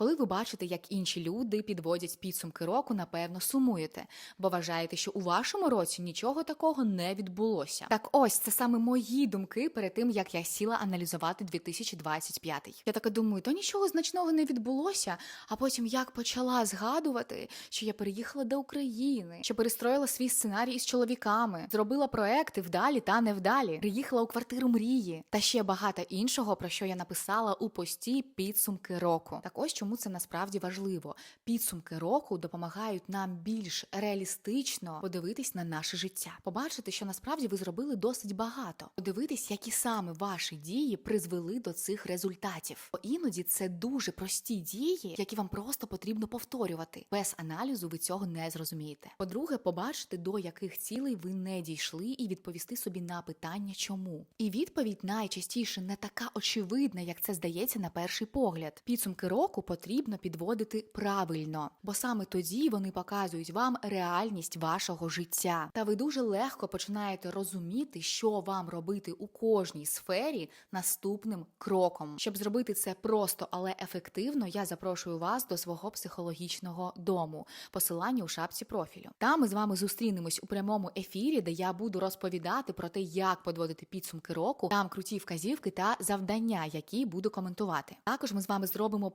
Коли ви бачите, як інші люди підводять підсумки року, напевно, сумуєте, бо вважаєте, що у вашому році нічого такого не відбулося. Так ось це саме мої думки перед тим, як я сіла аналізувати 2025. Я така думаю, то нічого значного не відбулося. А потім як почала згадувати, що я переїхала до України, що перестроїла свій сценарій із чоловіками, зробила проекти вдалі та невдалі, приїхала у квартиру мрії та ще багато іншого, про що я написала у пості підсумки року. Так ось чому це насправді важливо. Підсумки року допомагають нам більш реалістично подивитись на наше життя, побачити, що насправді ви зробили досить багато, подивитись, які саме ваші дії призвели до цих результатів. Бо іноді це дуже прості дії, які вам просто потрібно повторювати. Без аналізу ви цього не зрозумієте. По-друге, побачити, до яких цілей ви не дійшли, і відповісти собі на питання, чому. І відповідь найчастіше не така очевидна, як це здається на перший погляд. Підсумки року потрібно підводити правильно, бо саме тоді вони показують вам реальність вашого життя. Та ви дуже легко починаєте розуміти, що вам робити у кожній сфері наступним кроком. Щоб зробити це просто, але ефективно, я запрошую вас до свого психологічного дому. Посилання у шапці профілю. Там ми з вами зустрінемось у прямому ефірі, де я буду розповідати про те, як подводити підсумки року, там круті вказівки та завдання, які буду коментувати. Також ми з вами зробимо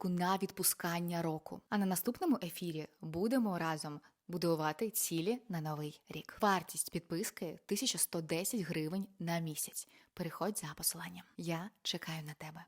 практику на відпускання року. А на наступному ефірі будемо разом. Будувати цілі на новий рік. Вартість підписки 1110 гривень на місяць. Переходь за посиланням. Я чекаю на тебе.